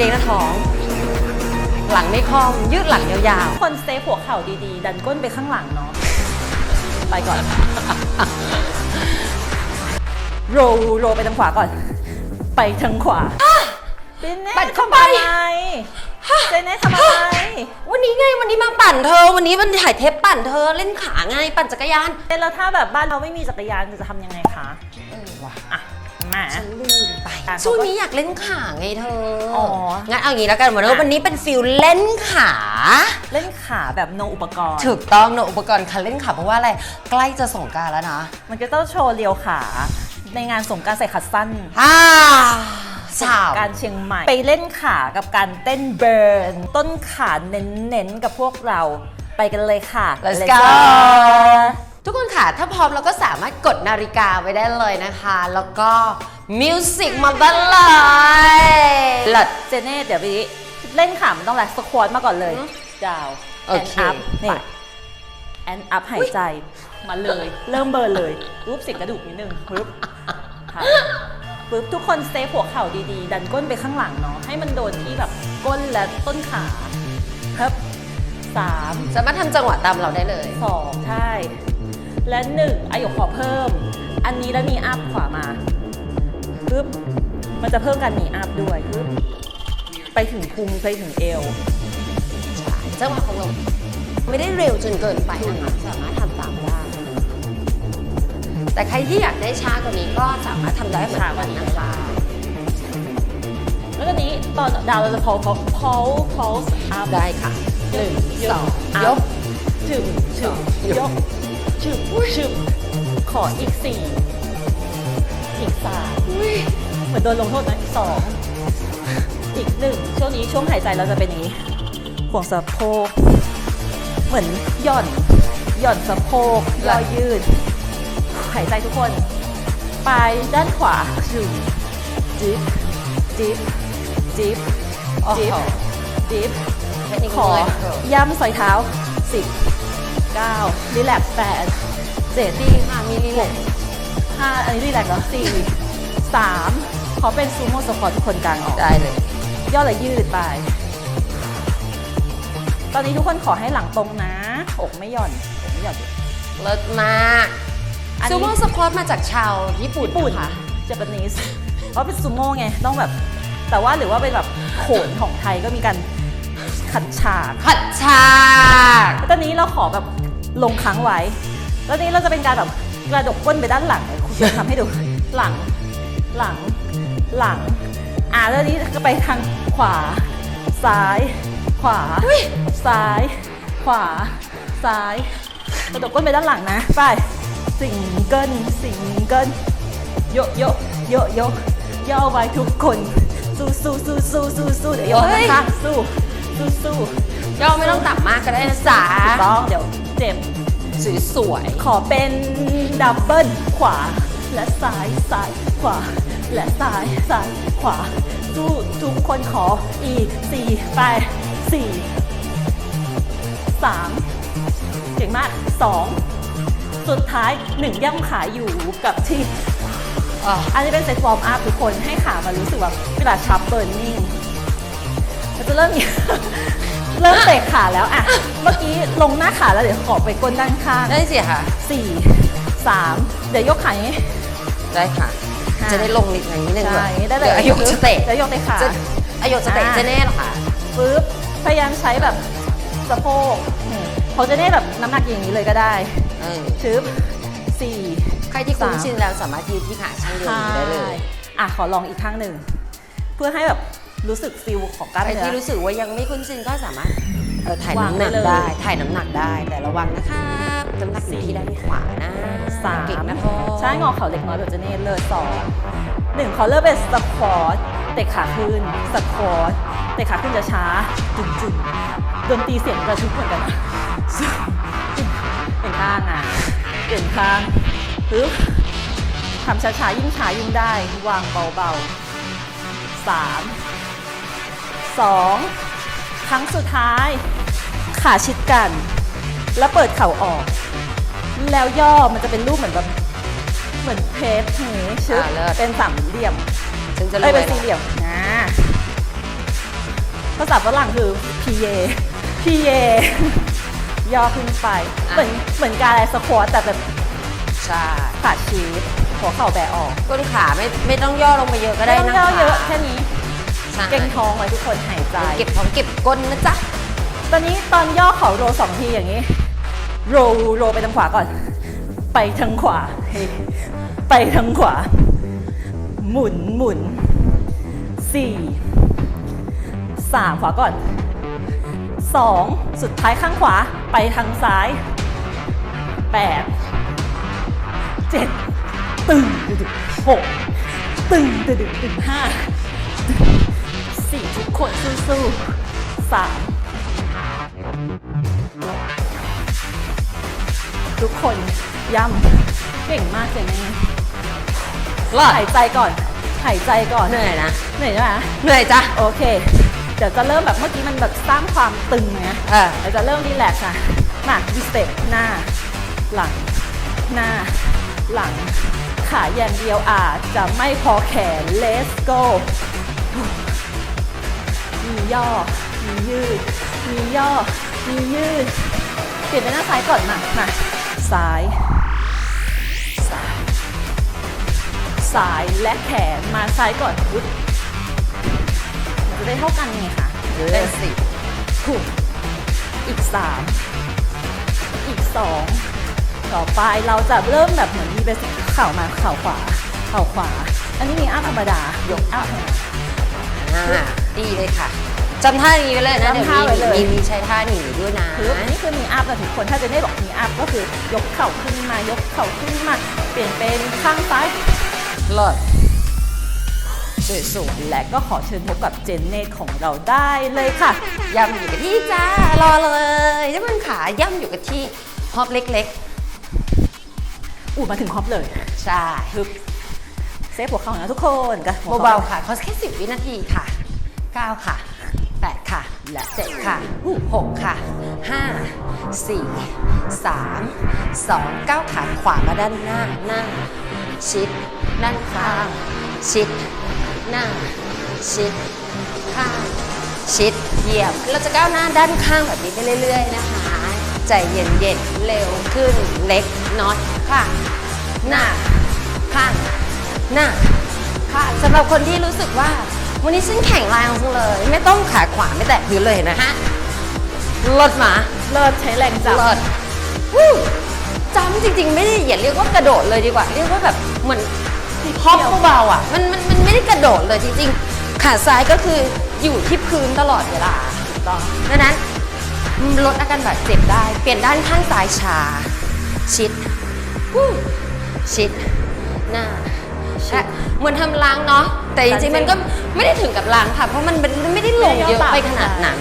เกงหน้าท้อง หลังไม่คล่อม ยืดหลังยาวคนเซฟหัวเข่าดีๆ ดันก้นไปข้างหลังเนาะ ไปก่อน โรลโรลไปทางขวาก่อน ไปทางขวาเจเน่ปั่นเข้าไป ทำอะไรเจเน่ทำอะไรๆวันนี้ไงวันนี้มาปั่นเธอ วันนี้มันถ่ายเทปปั่นเธอเล่นขาไง ปั่นจักรยานแล้วถ้าแบบบ้านเราไม่มีจักรยานจะทำยังไงคะ เออว่ะ อะ มา ฉันลืมไปอะช่วงนี้อยากเล่นขาไงเธอออ งั้นเอางี้แล้วกันวันนี้อะวันนี้เป็นฟิลเล่นขา เล่นขาแบบโนอุปกรณ์ ถูกต้องเนอะอุปกรณ์การเล่นขาเพราะว่าอะไรใกล้จะสงกรารแล้วนะมันก็ต้องโชว์เรียวขา ในงานสงกรารใส่ขาสั้นอ่าสาวการเชียงใหม่ ไปเล่นขากับการเต้นเบิร์น ต้นขาเน้นๆ กับพวกเราไปกันเลยค่ะ Let's Let's go go ทุกคนค่ะ ถ้าพร้อมเราก็สามารถกดนาฬิกาไว้ได้เลยนะคะ แล้วก็มิวสิกมาได้เลยเลิศเจเน่เดี๋ยวไปเล่นขามันต้องแลสควอตมาก่อนเลยอืมดาวโอแอนเคอัพไปนี่แอนอัพหายใจมาเลย เริ่มเบิร์นเลยปุ๊บเสิงกระดูกนิดนึงปุ๊บค่ะปุ๊บทุกคนเซฟหัวเข่าดีๆ ดันก้นไปข้างหลังเนาะให้มันโดนที่แบบก้นและต้นขาครับสามสามารถทำจังหวะตามเราได้เลยสองใช่ และหนึ่งอายุขอเพิ่ม อันนี้แล้วนีอัพขวามาปึ๊บมันจะเพิ่มการนีอัพด้วยปึ๊บไปถึงพุงไปถึงเอวจังหวะของเราไม่ได้เร็วจนเกินไปนะคะสามารถทำตามได้ แต่ใครที่อยากได้ช้ากว่านี้ก็สามารถทำได้เหมือนกันนะคะแล้วก็นี้ตอนดาวเราจะพอพอพอพออัพได้ค่ะหนึ่งสองยกถึงถึงยก ชึบชึบขออีกสี่อีกสามเหมือนโดนลงโทษนะอีกสองอีกหนึ่งช่วงนี้ช่วงหายใจเราจะเป็นอย่างนี้ห่วงสะโพกเหมือนหย่อนหย่อนสะโพกย่อยืด หายใจทุกคน ไปด้านขวาจึบจิ๊บจิ๊บจิ๊บโอ้จิ๊บโหจิ๊บแค่นี้ขก็อเลยเถอะย้ำสอยเท้า10 9รีแลกซ์8 7ดีค่ะมีรีแลกซ์5อันนี้รีแลกซ์แล้ว4 3 ขอเป็นซูโม่สควอตทุกคนกลางออกได้เลย ย่อและยืดไป ตอนนี้ทุกคนขอให้หลังตรงนะ อกไม่หย่อนอกไม่หย่อนเลิศมากอันซูนี้โม่สควอตมาจากชาวญี่ปุ่นญี่ปุ่นค่ะเจแปนิสเพราะเป็นซูโม่ไงต้องแบบ แต่ว่าหรือว่าเป็นแบบโขนของไทยก็มีการ ขัดฉากผัดชากแล้วตอนนี้เราขอแบบลงค้างไว้แล้วตอนนี้เราจะเป็นการแบบกระดกก้นไปด้านหลังเลยคุณจะทำให้ดูหลังหลังหลัง อ่าแล้วนี้ก็ไปทางขวา ซ้าย ขวา ซ้าย ขวา ซ้าย กระดกก้นไปด้านหลังนะ ไป สิงเกิลสิงเกิลโยโยโยโยย่อไว้ทุกคน สู้สู้สู้สู้สู้สู้เดี๋ยวโยกข้างๆสู้ สู้สู้ย่อไม่ต้องต่ำมากก็ได้นะจ๊ะต้องเดี๋ยวเจ็บ สวยขอเป็นดับเบิลขวา และซ้ายซ้ายขวา และซ้ายซ้ายขวา สู้ทุกคนขออีกสี่ไปสี่สามเก่งมากสองสุดท้ายหนึ่งย่ำขาอยู่กับที่ ๆอะอันนี้เป็นเซตวอร์มอัพทุกคนให้ขามันรู้สึกแบบเวลาชับเบิร์นนิ่ง มันจะเริ่ม เริ่มเตะขาแล้วอะ เมื่อกี้ลงหน้าขาแล้วเดี๋ยวขอไปก้นด้านข้างได้สิค่ะ สี่สามเดี๋ยวยกขาอย่างนี้ ได้ค่ะ ห้าจะได้ลงนิดหนึ่งนิดนึงใช่ด้วยได้เลยดี๋ยวอายกจะเตะเดี๋ยวยกในขา จะอายกจะเตะอ่า เจะแน่เหรอคะปึ๊บพยายามใช้แบบสะโพกนี่เขาจะได้แบบน้ำหนักอย่างนี้เลยก็ได้เออชึบสี่ ใครที่คุ้นสาม ชินแล้วสามารถยืนที่ขาช่างเดียวนี้ได้เลย อะขอลองอีกข้างหนึ่ง เพื่อให้แบบ รู้สึกฟิลของกล้ามใครเนื้ที่อรู้สึกว่ายังไม่คุ้นชินก็สามารถเออถ่ายวางน้ำหนักได้เลยได้ ถ่ายน้ำหนักได้ แต่ระวังนะคะน้ำหนักอยู่ที่ด้านขวานะสามเก่งนะพ่อใช่งอเข่าเล็กน้อยแบบเจะเนตเลยสองหนึ่งเขาเริ่มเป็นสควอตเตะขาขึ้นสควอตเตะขาขึ้นจะช้าจุนจุนดนตรีเสียงระทึกเหมือนกันนะเป็นข้างอะเปลี่ยนข้างปึ๊บทำช้าๆยิ่งช้ายิ่งได้วางเบาๆสาม สองครั้งสุดท้าย ขาชิดกัน แล้วเปิดเข่าออก แล้วย่อมันจะเป็นรูปเหมือนแบบเหมือนเพจอย่างนี้ชึบอ่าเลิศ เป็นสามเหลี่ยมฉันจะรเอ้ยวยเป็นสี่เหลี่ยมนะภาษาฝรั่งคือ PA PA ย่อขึ้นไปอะเหมือนเหมือนการอะไรสควอตแต่แบบใช่ขาดชีสหัวเข่าแบะออกก้นขาไม่ไม่ต้องย่อลงไปเยอะก็ได้ไม่นะต้องย่อเยอะคะแค่นี้ ใช่ เก่งท้องไว้ทุกคนหายใจ เก็บของเก็บก้นนะจ๊ะ ตอนนี้ตอนย่อเข่าโรลสองทีอย่างนี้ โรลโรลไปทางขวาก่อน ไปทางขวาเฮ้ไปทางขวา หมุนหมุนสี่สามขวาก่อนสองสุดท้ายข้างขวาไปทางซ้ายแปดเจ็ดตึงตึงตึงหกตึงตึงตึงตึงห้า สี่ทุกคนสู้ๆสามทุกคนย่ำเก่งมากเจนนี่รอดหายใจก่อนหายใจก่อนเหนื่อยนะเหนื่อยใช่ไหมเหนื่อยจ้ะโอเค เดี๋ยวจะเริ่มแบบเมื่อกี้มันแบบสร้างความตึงไงเออเดี๋ยวจะเริ่มรีแลกซ์ค่ะมาดีสเต็ปหน้า หลัง หน้า หลัง ขาอย่างเดียวอาจจะไม่พอแขน let's go มี ย่อ มียืด มีย่อ มียืด เปลี่ยนไปหน้าซ้ายก่อนมา มา ซ้าย ซ้าย ซ้ายและแขน มาซ้ายก่อนอุ๊ยมันจะได้เท่ากันไงคะได้สิถูกอีก3อีก2ต่อไปเราจะเริ่มแบบเหมือนมีเบสิกเข่ามาเข่าขวา เข่าขวา อันนี้มีอัพธรรมดายกอัพธรรมดาอ่าดีเลยค่ะ จำท่านี้ไว้เลยนะเดี๋ยวจำท่าไว้มีเลย มีมีใช้ท่าหนีด้วยนะ คืออันนี้คือมีอัพนะทุกคนถ้าจะได้บอกมีอัพก็คือยกเข่าขึ้นมายกเข่าขึ้นมา เปลี่ยนเป็นข้างซ้าย เลิศสวยและก็ขอเชิญพบกับเจนเนตของเราได้เลยค่ะๆย่ำอยู่กับที่จ้ารอเลยย่ำมันขาย่ำอยู่กับที่ฮอปเล็กอูมาถึงฮอปเลยๆ ใช่ฮึบเซฟหัวเข่านะทุกคนกันหัวข่เบาๆค่ะเขาแค่สิบวินาทีค่ะเก้าค่ะแปดค่ะ และเจ็ดค่ะหกค่ะห้าสี่สามสองก้าขาขวามาด้านหน้าหน้า ชิด ด้านข้าง ชิด หน้า ชิด ข้าง ชิดเหยียบ เราจะก้าวหน้าด้านข้างแบบนี้ไปเรื่อย ๆ นะคะ ใจเย็นๆ เร็วขึ้นเล็กน้อยค่ะ หน้า ข้าง หน้า ค่ะสำหรับคนที่รู้สึกว่า วันนี้ฉันแข็งแรงจังเลย ไม่ต้องขาขวาไม่แตะพื้นเลยเห็นะฮะลดมาเลิศใช้แรงจับเลิศวู้จำจริง ๆ ไม่ได้อย่าเรียกว่ากระโดดเลยดีกว่า เรียกว่าแบบเหมือนฮอปเบาๆอะมันมันมันไม่ได้กระโดดเลยจริงๆ ขาซ้ายก็คืออยู่ที่พื้นตลอดเวลาถูกต้องดังนั้นลดอาการบาดเจ็บได้ เปลี่ยนด้านข้างซ้ายชา ชิดวู้ชิดหน้า และเหมือนทำล้างเนาะแต่จริงๆมันก็ไม่ได้ถึงกับล้างค่ะ เพราะมันเป็นไม่ได้ลงเยอะไปขนาดนั้น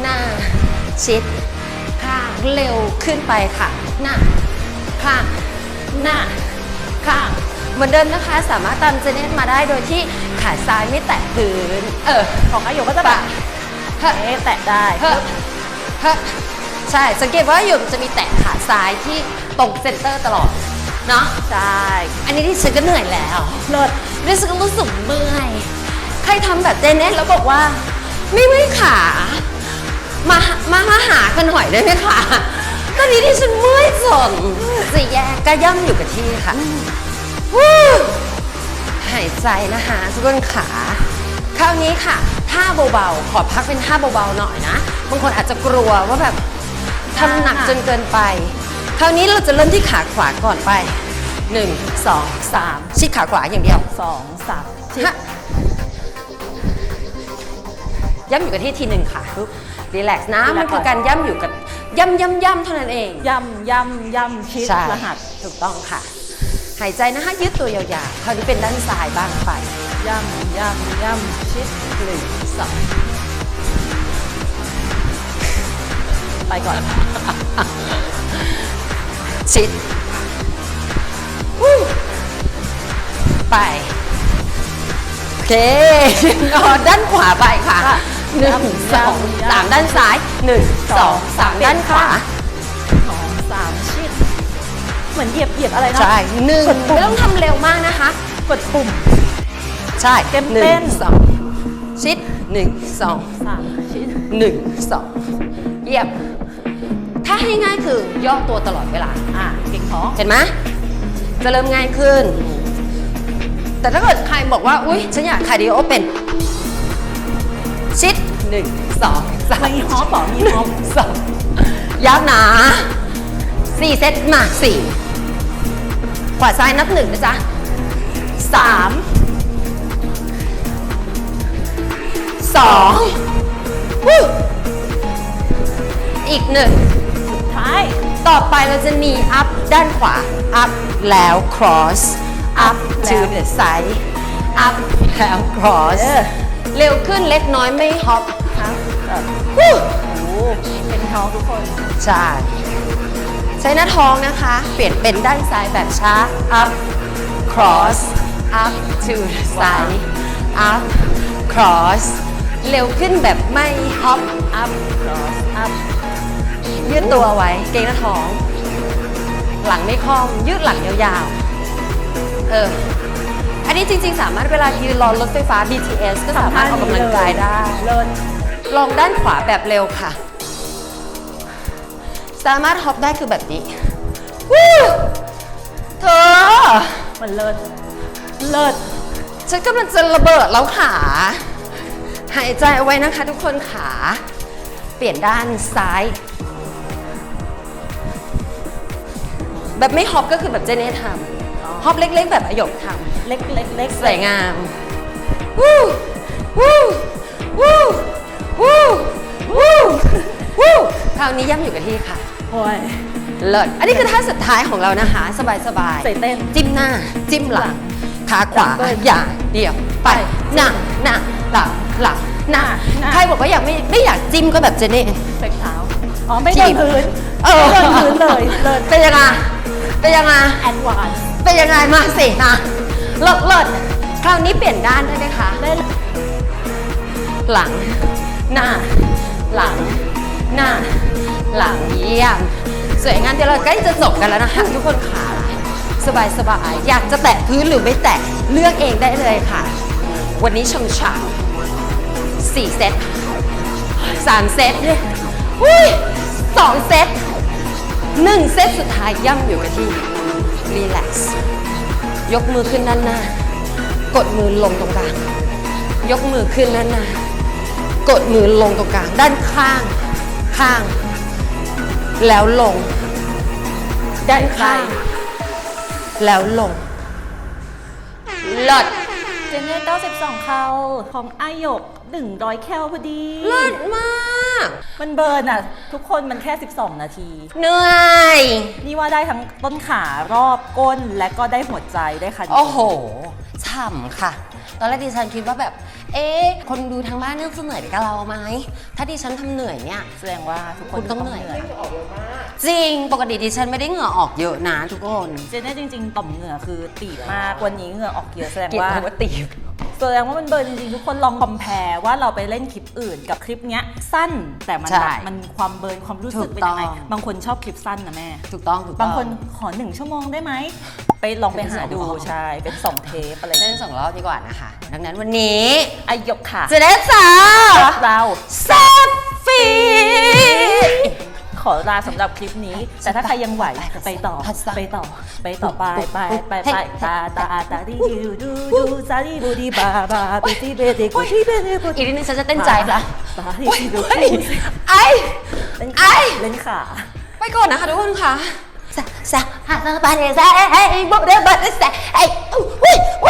หน้าชิดข้างเร็วขึ้นไปค่ะ หน้าข้างหน้าข้างเหมือนเดิมนะคะ สามารถตามเจเน็ตมาได้โดยที่ขาซ้ายไม่แตะพื้น เออของอายุก็จะแบบเฮ้ยเอ๊ะแตะได้ เฮ้ยเฮ้ยใช่ สังเกตว่าหยมจะมีแตะขาซ้ายที่ตรงเซนเตอร์ตลอด เนาะใช่ อันนี้ที่ฉันก็เหนื่อยแล้วเลิศรู้สึกรู้สึกเมื่อยใครทำแบบเจเน็ตแล้วบอกว่า ไม่เมื่อยขามามามาหากันหน่อยได้ไหมคะตอนนี้ที่ฉันเมื่อยสนสี่แยกก็ย่ำอยู่กับที่ค่ะวู้หายใจนะคะทุกคนขาคราวนี้ค่ะท่าเบาๆ ขอพักเป็นท่าเบาๆหน่อยนะ บางคนอาจจะกลัวว่าแบบทำหนักจนเกินไป คราวนี้เราจะเริ่มที่ขาขวาก่อนไป 1 2 3 ชิดขาขวาอย่างเดียวสองสามชิดฮะย่ำอยู่กับที่ทีหนึ่งค่ะรีแลกซ์นะรีแลมักนซ์คือการย่ำอยู่กับย่ำย่ำย่ำเท่านั้นเอง ย่ำย่ำย่ำชิดใช่ รหัสถูกต้องค่ะ หายใจนะคะยืดตัวยาวๆคราวนี้เป็นด้านซ้ายบ้างไปย่ำย่ำย่ำชิดหนึ่งสองไปก่อน ชิดวู้ไป โอเคนอนด้านขวาไปค่ะค่ะหนึ่งย่ำสองย่ำสามด้านซ้ายหนึ่งสองสามด้านขวาสองสามชิดเหมือนเหยียบเหยียบอะไรนะใช่หนึ่งกดปุ่มไม่ต้องทำเร็วมากนะคะ กดปุ่ม ใช่เต็มหนึ่เต้งนสองชิดหนึ่งสองสามชิ้นหนึ่งสองเยี่ยมถ้า ให้ง่ายคือย่อตัวตลอดเวลาอะเก่งท้องเห็นไหมจะเริ่มง่ายขึ้น แต่ถ้าเกิดใครบอกว่า อุ๊ย ฉันอยากคาร์ดิโอเป็น ชิดหนึ่งสองสามมีฮอปเหรอมีฮอปสองยากหนาสี่เซตมาสี่ขวาซ้ายนับหนึ่งนะจ๊ะสามสองวู้อีกหนึ่ง ท้าย ต่อไปเราจะหนี up ด้านขวา up แล้ว cross up to the side up แล้ว cross เออเร็วขึ้นเล็กน้อยไม่ hop ครับเออวู้โอ้โหเก่งท้องทุกคน ใช่ ใช้หน้าท้องนะคะ เปลี่ยนเป็นด้านซ้ายแบบช้า up cross up to the side up cross เร็วขึ้นแบบไม่ hop up cross up ยืดตัวไว้ เกรงหน้าท้อง หลังไม่คล่อม ยืดหลังยาวๆ เออ อันนี้จริงๆ สามารถเวลายืนรอรถไฟฟ้า BTS ก็สามารถออกกำลังกายได้ เลิศลองด้านขวาแบบเร็วค่ะ สามารถฮอปได้คือแบบนี้วู้เธอ มันเลิศเลิศฉันกำลังจะระเบิดแล้วขา หายใจเอาไว้นะคะทุกคนขา เปลี่ยนด้านซ้าย แบบไม่ฮอปก็คือแบบเจเน่ทำฮอปเล็กๆ แบบอหยกทำเล็กเล็กเล็กสวยงามวู้วู้วู้วู้วู้วู้คราวนี้ย่ำอยู่กับที่ค่ะโอ้ยเลิศอันนี้คือท่าสุดท้ายของเรานะคะ สบายสบายๆใส่เต้นจิ้มหน้า จิ้มหลังขาขวาดับเบิ้ลอย่าเดี่ยวไปหน้าหน้าหลังหลังหน้าหน้าใครบอกว่าอยากไม่ไม่อยากจิ้มก็แบบเจเน่เฟกเท้าอ๋อไม่จีโดนบพื้นเออไม่โดนพื้นเลยเลิศเป็นยังไง เป็นยังไงแอดวานซ์เป็นยังไงมาสินะเลิศเลิศคราวนี้เปลี่ยนด้านได้ไหมคะเล่นหลัง หน้า หลัง หน้า หลังเยี่ยมสวยงามเดี๋ยวเราใกล้จะจบกันแล้วนะคะทุกคนขาสบายสบายๆอยากจะแตะพื้นหรือไม่แตะเลือกเองได้เลยค่ะ วันนี้ชมฉ่ำสี่เซตสามเซตอุ้ยสองเซต หนึ่งเซตสุดท้ายย่ำอยู่กับที่รีแลกซ์ยกมือขึ้นด้านหน้า กดมือลงตรงกลาง ยกมือขึ้นด้านหน้า กดมือลงตรงกลาง ด้านข้าง ข้าง แล้วลง ด้านข้าง แล้วลงเลิศเจเน่92 เขาของอายก 100 แคลพอดี เลิศมาก มันเบิร์นอะ ทุกคนมันแค่ 12 นาที เหนื่อย นี่ว่าได้ทั้งต้นขารอบก้นและก็ได้หัวใจได้คันโอ้โหฉ่ำค่ะ ตอนแรกดิฉันคิดว่าแบบ เอ๊ะ คนดูทางบ้านน่าจะเหนื่อยไปกับเราไหม ถ้าดิฉันทำเหนื่อยเนี่ย แสดงว่าทุกคนคุณต้องเหนื่อย จริง ปกติดิฉันไม่ได้เหงื่อออกเยอะนะทุกคน เจเน่จริง ๆ ต่อมเหงื่อคือตีบมากวันนี้เหงื่อออกเยอะแสดงเกลียดว่าคำว่าตีบ แสดงว่ามันเบิร์นจริงๆ ทุกคนลองคอม p พ r e ว่าเราไปเล่นคลิปอื่นกับคลิปเนี้ยสั้นแต่มันใช่แบบมันความเบิร์นความรู้สึกเป็นยังไง ถูกต้อง บางคนชอบคลิปสั้นนะแม่ ถูกต้องถูกต้อง บางคนขอหนึ่งชั่วโมงได้ไหม ไปลองไปหาดู เป็นสองรอบใช่ เป็นสองเทปอะไรเล่นสองรอบดีกว่านะคะ ดังนั้นวันนี้อายกค่ะจะได้สาเรา แซฟฟี ขอลาสำหรับคลิปนี้ แต่ถ้าใครยังไหวไปต่อไปต่อไปต่อไปไปไปไปตาตาตาดิดูดูดูซาดิบูดีบาบาปิติเบติกุติเบติกุอีกนิดนึงฉันจะเต้นใจละตาดิดูเฮ้ยไอเล่นไอ้เล่นขาไปก่อนนะคะทุกคนค่ะสะสะหาสะบายเลยสะไอ้ไอ้บุเรบัตสะไอ้อุ้ยอุ้ย